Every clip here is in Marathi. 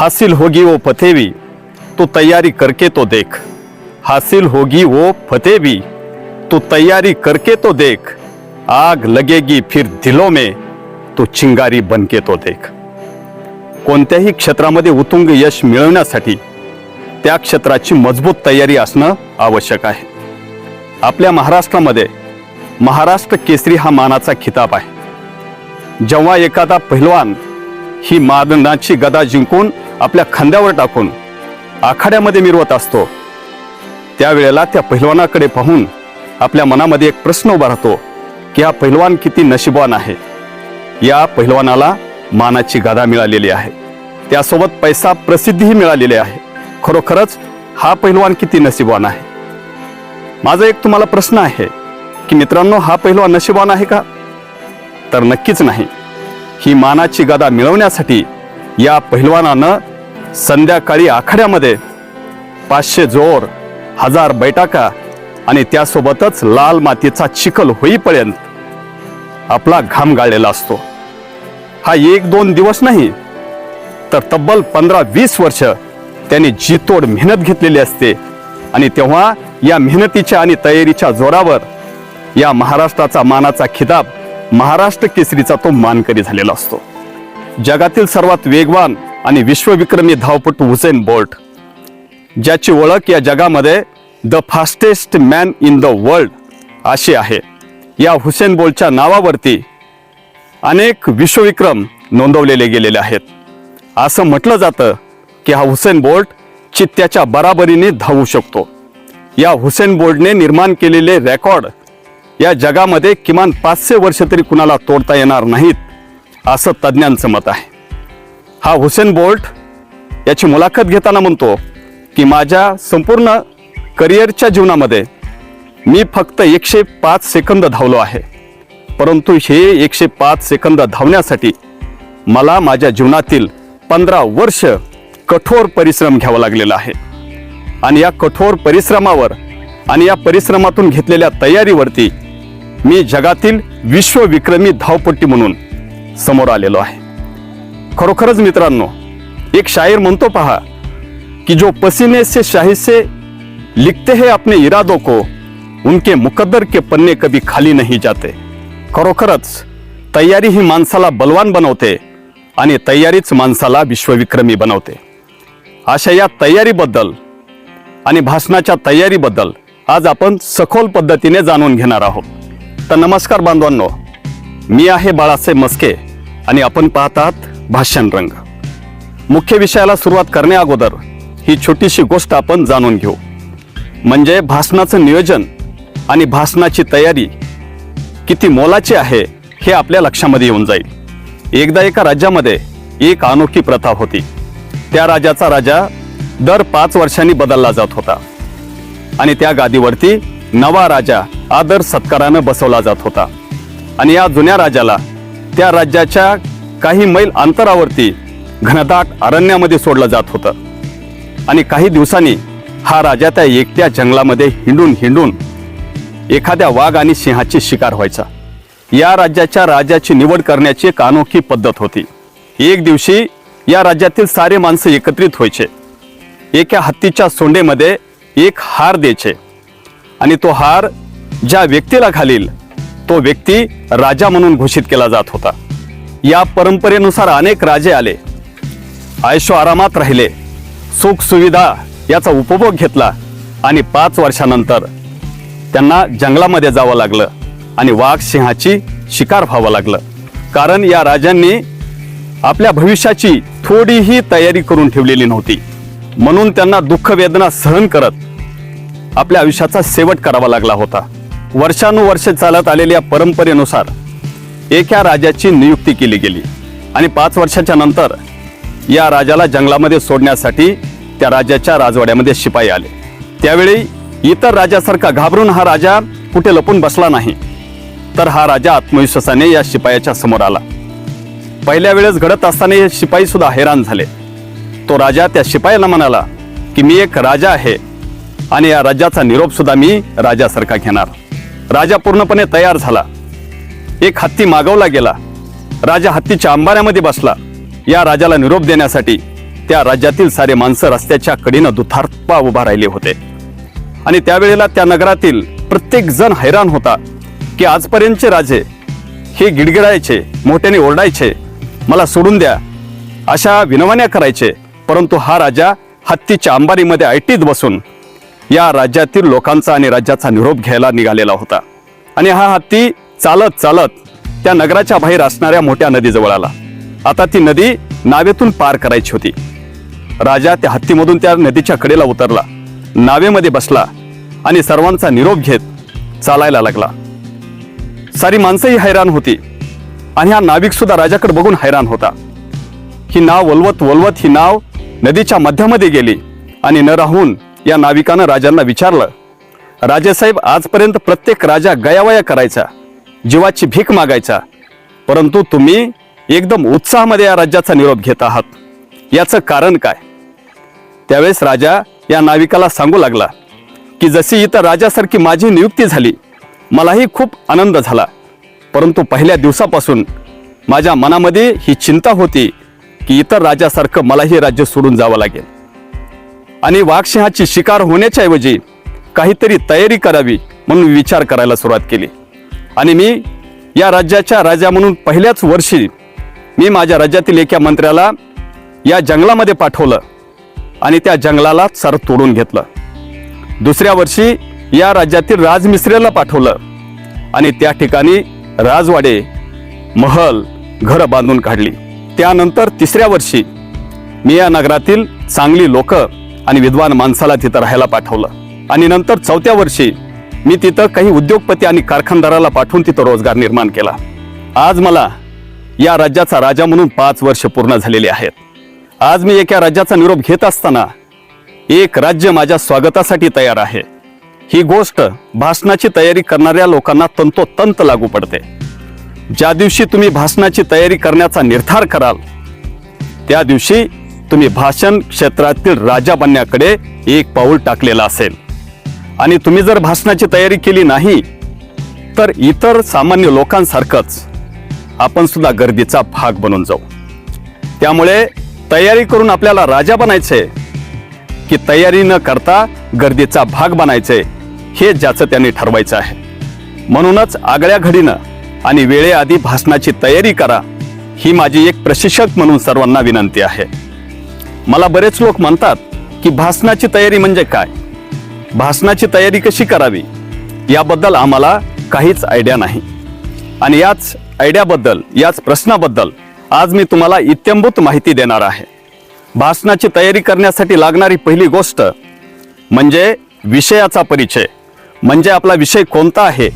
हासिल होगी वो फतेह भी तू तैयारी करके तो देख। हासिल होगी वो फतेह भी तू तैयारी करके तो देख। आग लगेगी फिर दिलों में तू चिंगारी बनके तो देख। कोणत्याही क्षेत्रामध्ये उतुंग यश मिळवण्यासाठी त्या क्षेत्राची मजबूत तयारी असणं आवश्यक आहे. आपल्या महाराष्ट्रामध्ये महाराष्ट्र केसरी हा मानाचा खिताब आहे. जेव्हा एखादा पहिलवान ही मादनाची गदा जिंकून आपल्या खांद्यावर टाकून आखाड्यामध्ये मिरवत असतो. त्यावेळेला त्या पहिलवानाकडे पाहून आपल्या मनामध्ये एक प्रश्न उभा राहतो की हा पहिलवान किती नशिबवान आहे. या पहिलवानाला मानाची गादा मिळालेली आहे. त्यासोबत पैसा प्रसिद्धीही मिळालेली आहे. खरोखरच हा पहिलवान किती नशिबवान आहे? माझा एक तुम्हाला प्रश्न आहे की मित्रांनो हा पहिलवान नशिबवान आहे का? तर नक्कीच नाही. ही मानाची गदा मिळवण्यासाठी या पहिलवानानं संध्याकाळी आखाड्यामध्ये पाचशे जोर हजार बैठाका आणि त्यासोबतच लाल मातीचा चिखल होईपर्यंत आपला घाम गाळलेला असतो. हा एक दोन दिवस नाही तर तब्बल पंधरा वीस वर्ष त्यांनी जीतोड मेहनत घेतलेली असते आणि तेव्हा या मेहनतीच्या आणि तयारीच्या जोरावर या महाराष्ट्राचा मानाचा खिताब महाराष्ट्र केसरीचा तो मानकरी झालेला असतो. जगातील सर्वात वेगवान आणि विश्वविक्रमी धावपटू हुसेन बोल्ट ज्याची ओळख या जगामध्ये the fastest man in the world अशी आहे. या हुसेन बोल्टच्या नावावरती अनेक विश्वविक्रम नोंदवलेले गेलेले आहेत. असं म्हटलं जातं की हा हुसेन बोल्ट चित्त्याच्या बराबरीने धावू शकतो. या हुसेन बोल्टने निर्माण केलेले रेकॉर्ड या जगामध्ये किमान पाचशे वर्ष तरी कुणाला तोडता येणार नाहीत असं तज्ज्ञांचं मत आहे. हा हुसेन बोल्ट याची मुलाखत घेताना म्हणतो की माझ्या संपूर्ण करिअरच्या जीवनामध्ये मी फक्त एकशे पाच सेकंद धावलो आहे. परंतु हे एकशे पाच सेकंद धावण्यासाठी मला माझ्या जीवनातील पंधरा वर्ष कठोर परिश्रम घ्यावा लागलेला आहे. आणि या कठोर परिश्रमावर आणि या परिश्रमातून घेतलेल्या तयारीवरती मी जगातील विश्वविक्रमी धावपट्टी म्हणून समोर आलेलो आहे. खरोखरच मित्रांनो एक शायर म्हणतो पहा कि जो पसीने से शाही से लिखते हैं अपने इरादों को उनके मुकद्दर के पन्ने कभी खाली नहीं जाते। खरोखरच तयारी ही माणसाला बलवान बनवते आणि तयारीच माणसाला विश्वविक्रमी बनवते। अशा या तयारीबद्दल आणि भाषणाच्या तयारीबद्दल आज आपण सखोल पद्धतीने जाणून घेणार आहोत। तर नमस्कार बांधवांनो मी आहे बाळासाहेब मस्के आणि आपण पाहतात भाषण रंग. मुख्य विषयाला सुरुवात करण्या अगोदर ही छोटीशी गोष्ट आपण जाणून घेऊ. म्हणजे भाषणाचं नियोजन आणि भाषणाची तयारी किती मोलाची आहे हे आपल्या लक्षामध्ये येऊन जाईल. एकदा एका राज्यामध्ये एक अनोखी प्रथा होती. त्या राजाचा राजा दर पाच वर्षांनी बदलला जात होता. आणि त्या गादीवरती नवा राजा आदर सत्कारानं बसवला जात होता. आणि या जुन्या राजाला त्या राज्याच्या काही मैल अंतरावरती घनदाट अरण्यामध्ये सोडलं जात होतं. आणि काही दिवसांनी हा राजा त्या एकट्या जंगलामध्ये हिंडून हिंडून एखाद्या वाघ आणि सिंहाची शिकार व्हायचा. या राज्याच्या राजाची निवड करण्याची एक अनोखी पद्धत होती. एक दिवशी या राज्यातील सारे माणसं एकत्रित व्हायचे. एका हत्तीच्या सोंडेमध्ये एक हार द्यायचे. आणि तो हार ज्या व्यक्तीला घालील तो व्यक्ती राजा म्हणून घोषित केला जात होता. या परंपरेनुसार अनेक राजे आले. आयुष्य आरामात राहिले. सुख सुविधा याचा उपभोग घेतला आणि पाच वर्षानंतर त्यांना जंगलामध्ये जावं लागलं आणि वाघ सिंहाची शिकार व्हावं लागलं. कारण या राजांनी आपल्या भविष्याची थोडीही तयारी करून ठेवलेली नव्हती. म्हणून त्यांना दुःख वेदना सहन करत आपल्या आयुष्याचा शेवट करावा लागला होता. वर्षानुवर्ष चालत आलेल्या परंपरेनुसार एका राजाची नियुक्ती केली गेली. आणि पाच वर्षाच्या नंतर या राजाला जंगलामध्ये सोडण्यासाठी त्या राजाच्या राजवाड्यामध्ये शिपाई आले. त्यावेळी इतर राजासारखा घाबरून हा राजा कुठे लपून बसला नाही तर हा राजा आत्मविश्वासाने या शिपायाच्या समोर आला. पहिल्या वेळेस घडत असताना हे शिपाई सुद्धा हैराण झाले. तो राजा त्या शिपायाला म्हणाला की मी एक राजा आहे आणि या राज्याचा निरोप सुद्धा मी राजासारखा घेणार. राजा पूर्णपणे तयार झाला. एक हत्ती मागवला गेला. राजा हत्तीच्या अंबाऱ्यामध्ये बसला. या राजाला निरोप देण्यासाठी त्या राज्यातील सारे माणसं रस्त्याच्या कडीनं दुथार्पा उभा राहिले होते. आणि त्यावेळेला त्या नगरातील प्रत्येक जण हैराण होता की आजपर्यंतचे राजे हे गिडगिडायचे मोठ्याने ओरडायचे मला सोडून द्या. अशा विनवण्या करायचे. परंतु हा राजा हत्तीच्या अंबारीमध्ये ऐटीत बसून या राज्यातील लोकांचा आणि राज्याचा निरोप घ्यायला निघालेला होता. आणि हा हत्ती चालत चालत त्या नगराच्या बाहेर असणाऱ्या मोठ्या नदीजवळ आला आता ती नदी नावेतून पार करायची होती. राजा त्या हत्तीमधून त्या नदीच्या कडेला उतरला. नावेमध्ये बसला आणि सर्वांचा निरोप घेत चालायला लागला. सारी माणसंही हैराण होती आणि हा नाविक सुद्धा राजाकडे बघून हैराण होता. ही नाव वलवत वलवत ही नाव नदीच्या मध्यामध्ये गेली आणि न राहून या नाविकानं राजांना विचारलं राजेसाहेब आजपर्यंत प्रत्येक राजा गयावया करायचा? जीवाची भीक मागायचा. परंतु तुम्ही एकदम उत्साहामध्ये या राज्याचा निरोप घेत आहात. याचं कारण काय? त्यावेळेस राजा या नाविकाला सांगू लागला की जशी इतर राजासारखी माझी नियुक्ती झाली मलाही खूप आनंद झाला. परंतु पहिल्या दिवसापासून माझ्या मनामध्ये ही चिंता होती की इतर राजासारखं मलाही राज्य सोडून जावं लागेल. आणि वाघसिंहाची शिकार होण्याच्या ऐवजी काहीतरी तयारी करावी म्हणून विचार करायला सुरुवात केली. आणि मी या राज्याच्या राजा म्हणून पहिल्याच वर्षी मी माझ्या राज्यातील एका मंत्र्याला या जंगलामध्ये पाठवलं आणि त्या जंगलाला सर तोडून घेतलं. दुसऱ्या वर्षी या राज्यातील राजमिस्त्रीला पाठवलं आणि त्या ठिकाणी राजवाडे महल घरं बांधून काढली. त्यानंतर तिसऱ्या वर्षी मी या नगरातील चांगली लोक आणि विद्वान माणसाला तिथं राहायला पाठवलं. आणि नंतर चौथ्या वर्षी मी तिथं काही उद्योगपती आणि कारखानदाराला पाठवून तिथं रोजगार निर्माण केला. आज मला या राज्याचा राजा म्हणून पाच वर्ष पूर्ण झालेले आहेत. आज मी एका राज्याचा निरोप घेत असताना एक राज्य माझ्या स्वागतासाठी तयार आहे. ही गोष्ट भाषणाची तयारी करणाऱ्या लोकांना तंतोतंत लागू पडते. ज्या दिवशी तुम्ही भाषणाची तयारी करण्याचा निर्धार कराल त्या दिवशी तुम्ही भाषण क्षेत्रातील राजा बनण्याकडे एक पाऊल टाकलेलं असेल. आणि तुम्ही जर भाषणाची तयारी केली नाही तर इतर सामान्य लोकांसारखंच आपण सुद्धा गर्दीचा भाग बनून जाऊ. त्यामुळे तयारी करून आपल्याला राजा बनायचे की तयारी न करता गर्दीचा भाग बनायचे हे ज्याचं त्यांनी ठरवायचं आहे. म्हणूनच आगळ्या घडीनं आणि वेळेआधी भाषणाची तयारी करा ही माझी एक प्रशिक्षक म्हणून सर्वांना विनंती आहे. मला बरेच लोक म्हणतात की भाषणाची तयारी म्हणजे काय? भाषणाची तयारी कशी करावी? याबद्दल आम्हाला काहीच आयडिया नाही. आणि याच आयडियाबद्दल याच प्रश्नाबद्दल आज मी तुम्हाला इत्यंभूत माहिती देणार आहे. भाषणाची तयारी करण्यासाठी लागणारी पहिली गोष्ट म्हणजे विषयाचा परिचय. म्हणजे आपला विषय कोणता आहे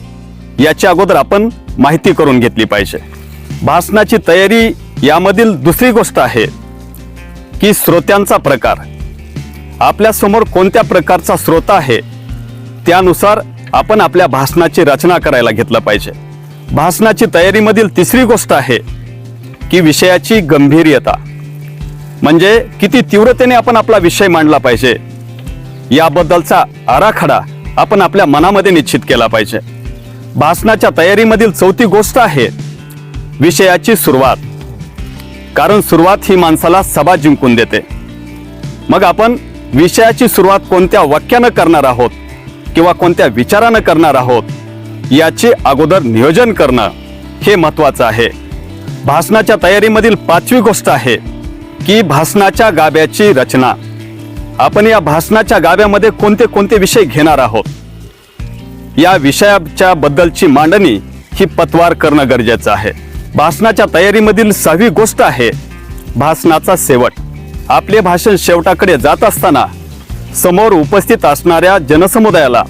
याच्या अगोदर आपण माहिती करून घेतली पाहिजे. भाषणाची तयारी यामधील दुसरी गोष्ट आहे की श्रोत्यांचा प्रकार. आपल्यासमोर कोणत्या प्रकारचा श्रोता आहे त्यानुसार आपण आपल्या भाषणाची रचना करायला घेतलं पाहिजे. भाषणाची तयारीमधील तिसरी गोष्ट आहे की विषयाची गंभीर्यता म्हणजे किती तीव्रतेने आपण आपला विषय मांडला पाहिजे याबद्दलचा आराखडा आपण आपल्या मनामध्ये निश्चित केला पाहिजे. भाषणाच्या तयारीमधील चौथी गोष्ट आहे विषयाची सुरुवात. कारण सुरुवात ही माणसाला सभा जिंकून देते. मग आपण विषयाची सुरुवात कोणत्या वाक्यानं करणार आहोत किंवा कोणत्या विचारानं करणार आहोत याचे अगोदर नियोजन करणं हे महत्त्वाचं आहे. भाषणाच्या तयारीमधील पाचवी गोष्ट आहे की भाषणाच्या गाभ्याची रचना. आपण या भाषणाच्या गाभ्यामध्ये कोणते कोणते विषय घेणार आहोत? या विषयाच्या बद्दलची मांडणी ही पतवार करणं गरजेचं आहे. भाषणाच्या तयारीमधील सहावी गोष्ट आहे भाषणाचा शेवट. आपले भाषण शेवटाकडे जात असताना समोर उपस्थित असणाऱ्या जनसमुदायाला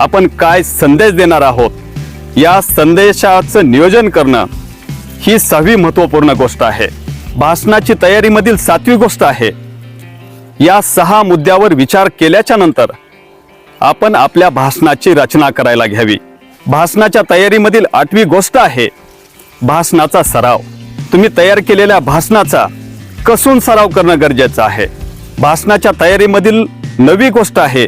आपण काय संदेश देणार आहोत? या संदेशाचं नियोजन करणं ही सहावी महत्त्वपूर्ण गोष्ट आहे. भाषणाची तयारीमधील सातवी गोष्ट आहे. या सहा मुद्द्यावर विचार केल्याच्यानंतर आपण आपल्या भाषणाची रचना करायला घ्यावी. भाषणाच्या तयारीमधील आठवी गोष्ट आहे भाषणाचा सराव. तुम्ही तयार केलेल्या भाषणाचा कसून सराव करणं गरजेचं आहे. भाषणाच्या तयारीमधील नवी गोष्ट आहे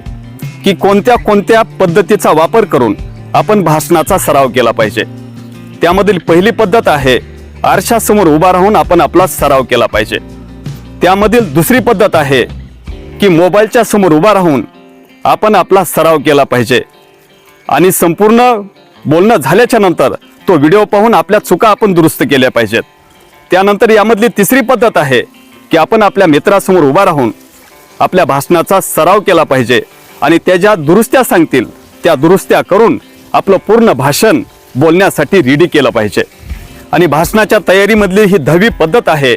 की कोणत्या कोणत्या पद्धतीचा वापर करून आपण भाषणाचा सराव केला पाहिजे. त्यामधील पहिली पद्धत आहे आरशासमोर उभा राहून आपण आपला सराव केला पाहिजे. त्यामधील दुसरी पद्धत आहे की मोबाईलच्या समोर उभा राहून आपण आपला सराव केला पाहिजे. आणि संपूर्ण बोलणं झाल्याच्यानंतर तो व्हिडिओ पाहून आपल्या चुका आपण दुरुस्त केल्या पाहिजेत. त्यानंतर यामधली तिसरी पद्धत आहे की आपण आपल्या मित्रासमोर उभा राहून आपल्या भाषणाचा सराव केला पाहिजे आणि त्या ज्या दुरुस्त्या सांगतील त्या दुरुस्त्या करून आपलं पूर्ण भाषण बोलण्यासाठी रेडी केलं पाहिजे. आणि भाषणाच्या तयारीमधली ही दहावी पद्धत आहे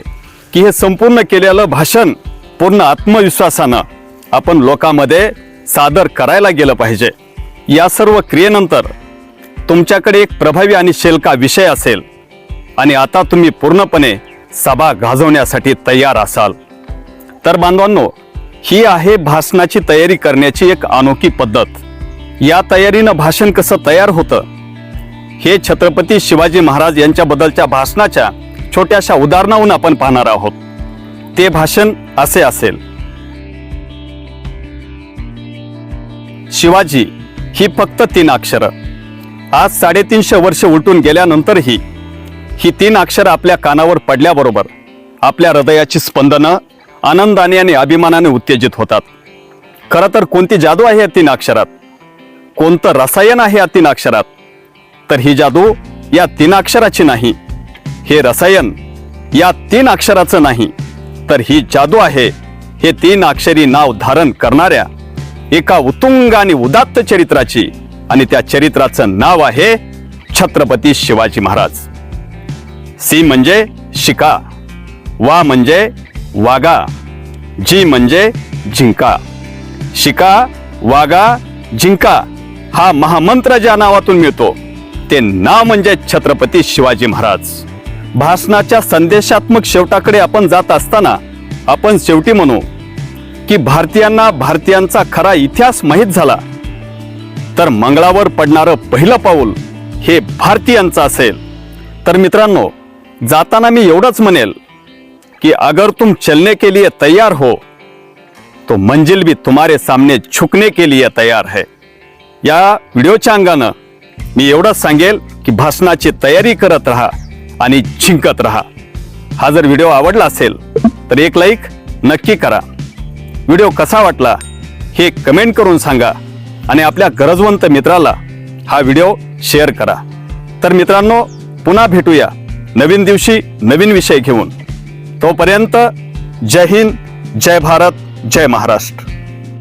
की हे संपूर्ण केलेलं भाषण पूर्ण आत्मविश्वासानं आपण लोकांमध्ये सादर करायला गेलं पाहिजे. या सर्व क्रियेनंतर तुमच्याकडे एक प्रभावी आणि शेलका विषय असेल. आणि आता तुम्ही पूर्णपणे सभा गाजवण्यासाठी तयार असाल. तर बांधवांनो ही आहे भाषणाची तयारी करण्याची एक अनोखी पद्धत. या तयारीनं भाषण कसं तयार होतं? हे छत्रपती शिवाजी महाराज यांच्याबद्दलच्या भाषणाच्या छोट्याशा उदाहरणाहून आपण पाहणार आहोत. ते भाषण असे असेल. शिवाजी ही फक्त तीन अक्षरं. आज साडेतीनशे वर्ष उलटून गेल्यानंतरही ही तीन अक्षरं आपल्या कानावर पडल्याबरोबर आपल्या हृदयाची स्पंदनं आनंदाने आणि अभिमानाने उत्तेजित होतात. खरं तर कोणती जादू आहे या तीन अक्षरात? कोणतं रसायन आहे या तीन अक्षरात? तर ही जादू या तीन अक्षराची नाही. हे रसायन या तीन अक्षराचं नाही. तर ही जादू आहे हे तीन अक्षरी नाव धारण करणाऱ्या एका उत्तुंग आणि उदात्त चरित्राची आणि त्या चरित्राचं नाव आहे छत्रपती शिवाजी महाराज. सी म्हणजे शिका वा म्हणजे वागा जी म्हणजे जिंका. शिका वागा जिंका हा महामंत्र ज्या नावातून मिळतो ते नाव म्हणजे छत्रपती शिवाजी महाराज. भाषणाच्या संदेशात्मक शेवटाकडे आपण जात असताना आपण शेवटी म्हणू की भारतीयांना भारतीयांचा खरा इतिहास माहीत झाला. तर मंगळावर पडणारं पहिलं पाऊल हे भारतीयांचं असेल. तर मित्रांनो जाताना मी एवढंच म्हणेल कि अगर तुम चलने के लिए तैयार हो तो मंजिल भी तुम्हारे सामने झुकने के लिए तयार है। या व्हिडिओच्या अंगानं मी एवढंच सांगेल की भाषणाची तयारी करत राहा आणि जिंकत राहा। हा जर व्हिडिओ आवडला असेल तर एक लाईक नक्की करा। व्हिडिओ कसा वाटला हे कमेंट करून सांगा आणि आपल्या गरजवंत मित्राला हा व्हिडिओ शेअर करा। तर मित्रांनो पुन्हा भेटूया। नवीन दिवशी नवीन विषय घेऊन. तोपर्यंत जय हिंद जय भारत जय महाराष्ट्र.